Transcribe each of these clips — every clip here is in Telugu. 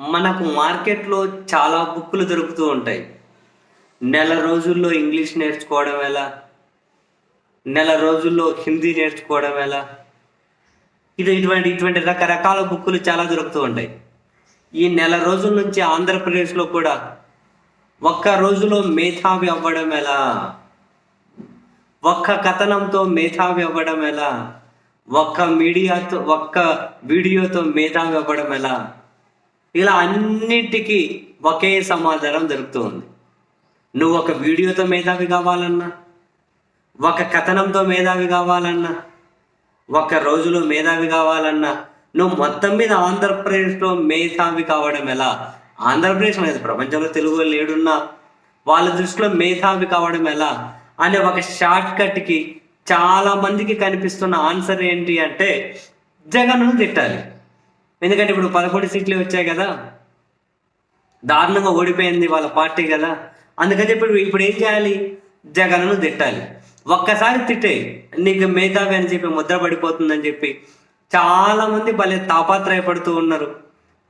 మనకు మార్కెట్లో చాలా బుక్కులు దొరుకుతూ ఉంటాయి. నెల రోజుల్లో ఇంగ్లీష్ నేర్చుకోవడం ఎలా? నెల రోజుల్లో హిందీ నేర్చుకోవడం ఎలా? ఇది ఇటువంటి ఇటువంటి రకరకాల బుక్కులు చాలా దొరుకుతూ ఉంటాయి. ఈ నెల రోజుల నుంచి ఆంధ్రప్రదేశ్లో కూడా ఒక్క రోజులో మేధావి అవ్వడం ఎలా? ఒక్క కథనంతో మేధావి అవ్వడం ఎలా? ఒక్క మీడియాతో ఒక్క వీడియోతో మేధావి అవ్వడం ఎలా? ఇలా అన్నిటికీ ఒకే సమాధానం దొరుకుతుంది నువ్వు ఒక వీడియోతో మేధావి కావాలన్నా ఒక కథనంతో మేధావి కావాలన్నా ఒక రోజులో మేధావి కావాలన్నా నువ్వు మొత్తం మీద ఆంధ్రప్రదేశ్లో మేధావి కావడం ఎలా? ఆంధ్రప్రదేశ్ అనేది ప్రపంచంలో తెలుగు లేడున్నా వాళ్ళ దృష్టిలో మేధావి కావడం ఎలా? అనే ఒక షార్ట్ కట్కి చాలా మందికి కనిపిస్తున్న ఆన్సర్ ఏంటి అంటే జగన్ను తిట్టాలి. ఎందుకంటే ఇప్పుడు పదకొండు సీట్లు వచ్చాయి కదా. దారుణంగా ఓడిపోయింది వాళ్ళ పార్టీ కదా. అందుకని చెప్పి ఇప్పుడు- ఇప్పుడు ఏం చేయాలి? జగన్ను తిట్టాలి. ఒక్కసారి తిట్టే నీకు మేధావి అని చెప్పి ముద్ర పడిపోతుందని చెప్పి చాలా మంది భలే తాపాత్రయపడుతూ ఉన్నారు.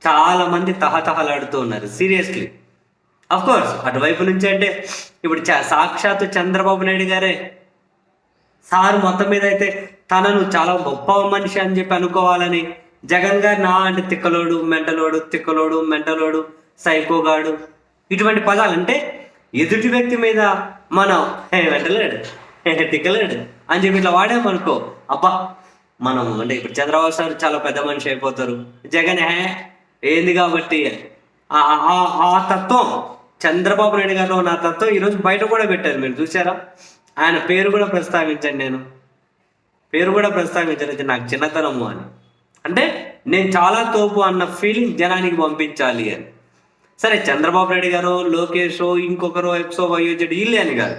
చాలా మంది తహతహలాడుతూ ఉన్నారు సీరియస్లీ. అఫ్ కోర్స్ అటువైపు నుంచి అంటే ఇప్పుడు చ- సాక్షాత్తు చంద్రబాబు నాయుడు గారే. సార్ మొత్తం మీద అయితే తనను చాలా గొప్ప మనిషి అని చెప్పి అనుకోవాలని జగన్ గారు నా అంటే తిక్కలోడు మెంటలోడు తిక్కలోడు మెంటలోడు సైకోగాడు ఇటువంటి పదాలు అంటే ఎదుటి వ్యక్తి మీద మనం హే వెంటలేడు హే తిక్కలేడు అని చెప్పి ఇట్లా వాడామనుకో అబ్బా మనం అంటే ఇప్పుడు చంద్రబాబు సార్ చాలా పెద్ద మనిషి అయిపోతారు. జగన్ హే ఏంది కాబట్టి? ఆ- ఆ- ఆ తత్వం చంద్రబాబు నాయుడు గారిలో ఉన్న తత్వం ఈరోజు బయట కూడా పెట్టారు మీరు చూసారా ఆయన పేరు కూడా ప్రస్తావించండి నేను. పేరు కూడా ప్రస్తావించాను నాకు చిన్నతనము అని. అంటే నేను చాలా తోపు అన్న ఫీలింగ్ జనానికి పంపించాలి అని. సరే చంద్రబాబు నాయుడు గారు లోకేష్ ఇంకొకరు ఎక్సో వైయో వీళ్ళే అని కాదు.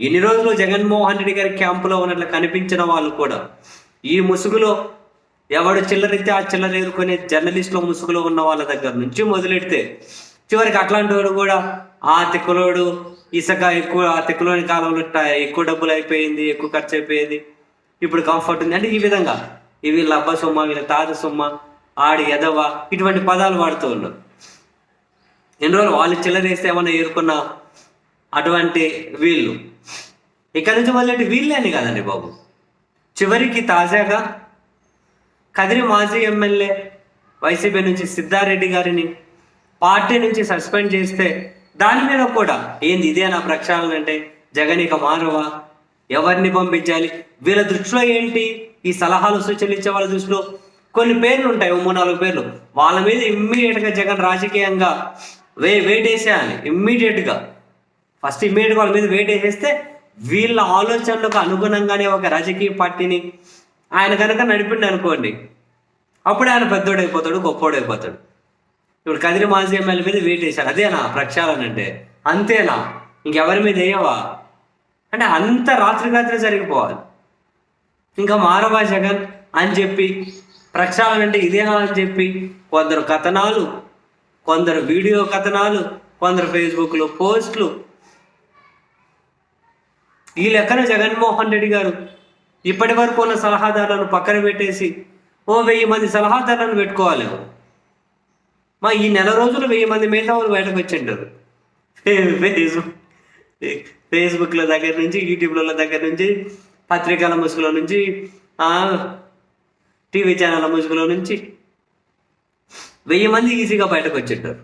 ఎన్ని రోజులు జగన్మోహన్ రెడ్డి గారి క్యాంపులో ఉన్నట్లు కనిపించిన వాళ్ళు కూడా ఈ ముసుగులో ఎవడు చిల్లరైతే ఆ చిల్లర ఎదుర్కొనే జర్నలిస్టుల ముసుగులో ఉన్న వాళ్ళ దగ్గర నుంచి మొదలెడితే చివరికి అట్లాంటి వాడు కూడా ఆ తిక్కులోడు ఇసుక ఎక్కువ ఆ తిక్కులోని కాలంలో ఎక్కువ డబ్బులు అయిపోయింది ఎక్కువ ఖర్చు అయిపోయింది ఇప్పుడు కంఫర్ట్ ఉంది. అంటే ఈ విధంగా ఇవి లబ్బ సొమ్మ వీళ్ళ తాత సొమ్మ ఆడి ఎదవ ఇటువంటి పదాలు వాడుతూ ఉన్నారు ఎన్ని రోజులు వాళ్ళు చిల్లరేస్తే ఏమన్నా ఏరుకున్న అటువంటి వీళ్ళు? ఇక్కడ నుంచి మొదలెట్టి వీళ్ళే అని కదండి బాబు. చివరికి తాజాగా కదిరి మాజీ ఎమ్మెల్యే వైసీపీ నుంచి సిద్ధారెడ్డి గారిని పార్టీ నుంచి సస్పెండ్ చేస్తే దాని మీద కూడా ఏంది ఇదే నా ప్రక్షాళన అంటే జగన్ ఇక మారవా? ఎవరిని పంపించాలి? వీళ్ళ దృష్టిలో ఏంటి? ఈ సలహాలు సూచనలు ఇచ్చే వాళ్ళ దృష్టిలో కొన్ని పేర్లు ఉంటాయి ఓ మూడు నాలుగు పేర్లు. వాళ్ళ మీద ఇమ్మీడియట్గా జగన్ రాజకీయంగా వే వెయిట్ వేసేయాలి ఇమ్మీడియట్గా ఫస్ట్ ఇమ్మీడియట్ వాళ్ళ మీద వెయిట్ వేసేస్తే వీళ్ళ ఆలోచనలకు అనుగుణంగానే ఒక రాజకీయ పార్టీని ఆయన కనుక నడిపిండి అనుకోండి అప్పుడు ఆయన పెద్దోడు అయిపోతాడు గొప్పోడు అయిపోతాడు. ఇప్పుడు కదిరి మాజీ ఎమ్మెల్యే మీద వెయిట్ వేశాడు అదేనా ప్రక్షాళన అంటే? అంతేనా? ఇంకెవరి మీద వేయవా? అంటే అంత రాత్రి రాత్రి జరిగిపోవాలి. ఇంకా మారవా జగన్ అని చెప్పి ప్రక్షాళన అంటే ఇదేనా అని చెప్పి కొందరు కథనాలు కొందరు వీడియో కథనాలు కొందరు ఫేస్బుక్లో పోస్టులు. ఈ లెక్కన జగన్మోహన్ రెడ్డి గారు ఇప్పటి వరకు ఉన్న సలహాదారులను పక్కన పెట్టేసి ఓ వెయ్యి మంది సలహాదారులను పెట్టుకోవాలి. మా ఈ నెల రోజులు వెయ్యి మంది మేధావులు బయటకు వచ్చింటారు ఫేస్బుక్ ఫేస్బుక్ల దగ్గర నుంచి యూట్యూబ్ల దగ్గర నుంచి పత్రికల ముసుగులో నుంచి టీవీ ఛానళ్ళ ముసుగులో నుంచి వెయ్యి మంది ఈజీగా బయటకు వచ్చింటారు.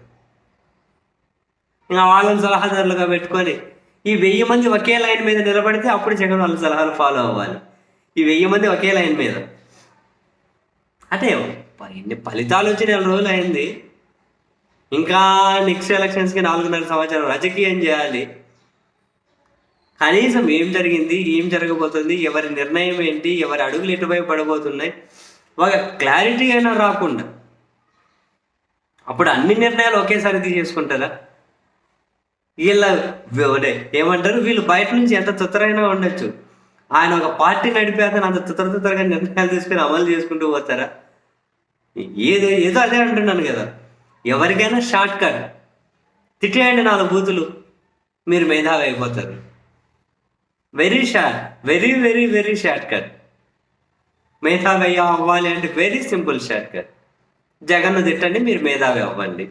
ఇంకా వాళ్ళని సలహాదారులుగా పెట్టుకొని ఈ వెయ్యి మంది ఒకే లైన్ మీద నిలబడితే అప్పుడు జగన్ వాళ్ళ సలహాలు ఫాలో అవ్వాలి. ఈ వెయ్యి మంది ఒకే లైన్ మీద. అంటే ఎన్ని ఫలితాలు వచ్చి నెల రోజులు అయింది ఇంకా నెక్స్ట్ ఎలక్షన్స్కి నాలుగున్నర సంవత్సరం రాజకీయం చేయాలి. కనీసం ఏం జరిగింది ఏం జరగబోతుంది ఎవరి నిర్ణయం ఏంటి ఎవరి అడుగులు ఎటువైపు పడబోతున్నాయి ఒక క్లారిటీ అయినా రాకుండా. అప్పుడు అన్ని నిర్ణయాలు ఒకేసారి తీసేసుకుంటారా? వీళ్ళ ఏమంటారు? వీళ్ళు బయట నుంచి ఎంత తుత్తరైనా ఉండొచ్చు? ఆయన ఒక పార్టీ నడిపే అతను అంత తుత్తర తుత్తరగా నిర్ణయాలు తీసుకుని అమలు చేసుకుంటూ పోతారా? ఏదో ఏదో అదే అంటున్నాను కదా. ఎవరికైనా షార్ట్ కట్ తిట్టేయండి నాలుగు బూతులు. మీరు మేధావి అయిపోతారు. Very short very very very short cut మేధావి అవ్వాలి అంటే వెరీ సింపుల్ షార్ట్ కట్ జగన్ను తిట్టండి మీరు మేధావి అవ్వండి.